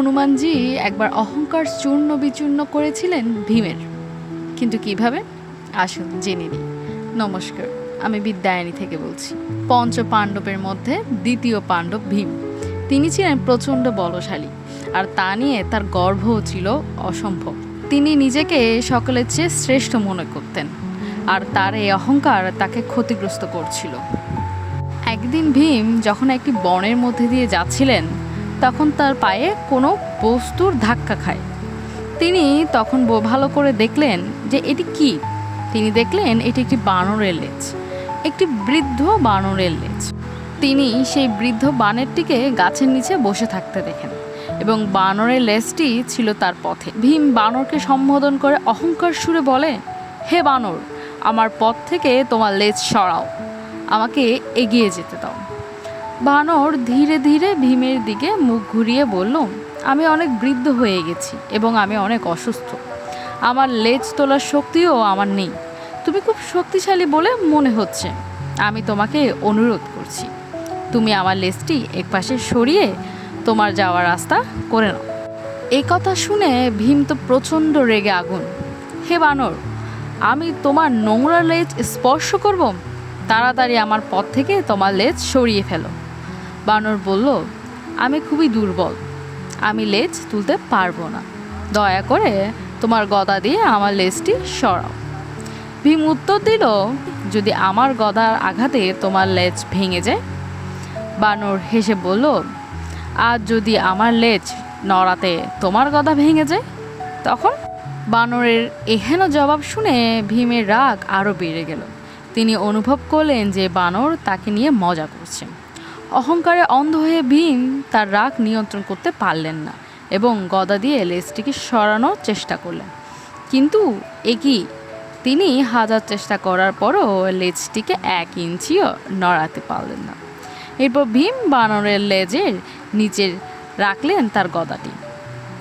হনুমানজি একবার অহংকার চূর্ণ বিচূর্ণ করেছিলেন ভীমের। কিন্তু কীভাবে? আসুন জেনে নিই। নমস্কার, আমি বিদ্যায়নী থেকে বলছি। পঞ্চ পাণ্ডবের মধ্যে দ্বিতীয় পাণ্ডব ভীম। তিনি ছিলেন প্রচণ্ড বলশালী, আর তা নিয়ে তার গর্বও ছিল অসম্ভব। তিনি নিজেকে সকলের চেয়ে শ্রেষ্ঠ মনে করতেন, আর তার এই অহংকার তাকে ক্ষতিগ্রস্ত করছিল। একদিন ভীম যখন একটি বনের মধ্যে দিয়ে যাচ্ছিলেন তখন তার পায়ে কোনো বস্তুর ধাক্কা খায়। তিনি তখন ভালো করে দেখলেন যে এটি কি। তিনি দেখলেন এটি একটি বানরের লেজ, একটি বৃদ্ধ বানরের লেজ। তিনি সেই বৃদ্ধ বানরটিকে গাছের নিচে বসে থাকতে দেখেন এবং বানরের লেজটি ছিল তার পথে। ভীম বানরকে সম্বোধন করে অহংকার সুরে বলে, হে বানর, আমার পথ থেকে তোমার লেজ সরাও, আমাকে এগিয়ে যেতে দাও। বানর ধীরে ধীরে ভীমের দিকে মুখ ঘুরিয়ে বলল, আমি অনেক বৃদ্ধ হয়ে গেছি এবং আমি অনেক অসুস্থ। আমার লেজ তোলার শক্তিও আমার নেই। তুমি খুব শক্তিশালী বলে মনে হচ্ছে। আমি তোমাকে অনুরোধ করছি। তুমি আমার লেজটি একপাশে সরিয়ে তোমার যাওয়ার রাস্তা করে নাও। এই কথা শুনে ভীম তো প্রচণ্ড রেগে আগুন। হে বানর, আমি তোমার নোংরা লেজ স্পর্শ করব? তাড়াতাড়ি আমার পথ থেকে তোমার লেজ সরিয়ে ফেলো। বানর বলল, আমি খুবই দুর্বল। আমি লেজ তুলতে পারব না। দয়া করে তোমার গদা দিয়ে আমার লেজটি সরাও। ভীম উত্তর দিল, যদি আমার গদার আঘাতে তোমার লেজ ভেঙে যায়? বানর হেসে বলল, আর যদি আমার লেজ নড়াতে তোমার গদা ভেঙে যায়? তখন বানরের এহেন জবাব শুনে ভীমের রাগ আরও বেড়ে গেল। তিনি অনুভব করলেন যে বানর তাকে নিয়ে মজা করছে। অহংকারে অন্ধ হয়ে ভীম তার রাগ নিয়ন্ত্রণ করতে পারলেন না এবং গদা দিয়ে লেজটিকে সরানোর চেষ্টা করলেন। কিন্তু একই তিনি হাজার চেষ্টা করার পরও লেজটিকে এক ইঞ্চিও নড়াতে পারলেন না। এরপর ভীম বানরের লেজের নিচে রাখলেন তার গদাটি।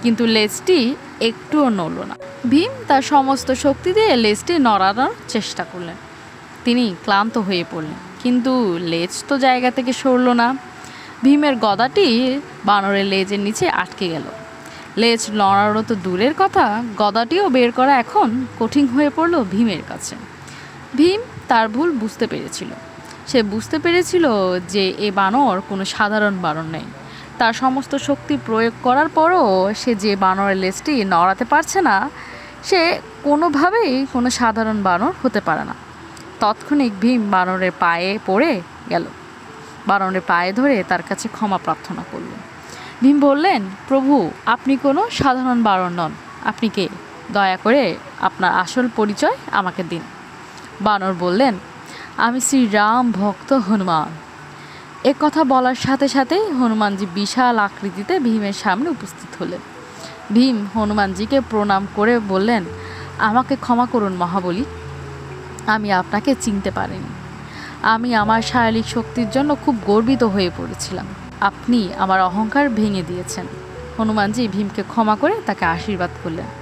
কিন্তু লেজটি একটুও নড়ল না। ভীম তার সমস্ত শক্তি দিয়ে লেজটি নড়ানোর চেষ্টা করলেন। তিনি ক্লান্ত হয়ে পড়লেন। কিন্তু লেজ তো জায়গা থেকে সরল না। ভীমের গদাটি বানরের লেজের নিচে আটকে গেল। লেজ নড়ানো তো দূরের কথা, গদাটিও বের করা এখন কঠিন হয়ে পড়ল ভীমের কাছে। ভীম তার ভুল বুঝতে পেরেছিল। সে বুঝতে পেরেছিল যে এ বানর কোনো সাধারণ বানর নেই। তার সমস্ত শক্তি প্রয়োগ করার পরও সে যে বানরের লেজটি নড়াতে পারছে না, সে কোনোভাবেই কোনো সাধারণ বানর হতে পারে না। তৎক্ষণিক ভীম বানরের পায়ে পড়ে গেল। বানরের পায়ে ধরে তার কাছে ক্ষমা প্রার্থনা করল। ভীম বললেন, প্রভু, আপনি কোনো সাধারণ বানর নন। আপনি কে? দয়া করে আপনার আসল পরিচয় আমাকে দিন। বানর বললেন, আমি শ্রী রাম ভক্ত হনুমান। এ কথা বলার সাথে সাথেই হনুমানজি বিশাল আকৃতিতে ভীমের সামনে উপস্থিত হলেন। ভীম হনুমানজিকে প্রণাম করে বললেন, আমাকে ক্ষমা করুন মহাবলী। আমি আপনাকে চিনতে পারিনি। আমি আমার শারীরিক শক্তির জন্য খুব গর্বিত হয়ে পড়েছিলাম। আপনি আমার অহংকার ভেঙে দিয়েছেন। হনুমানজি ভীমকে ক্ষমা করে তাকে আশীর্বাদ করলেন।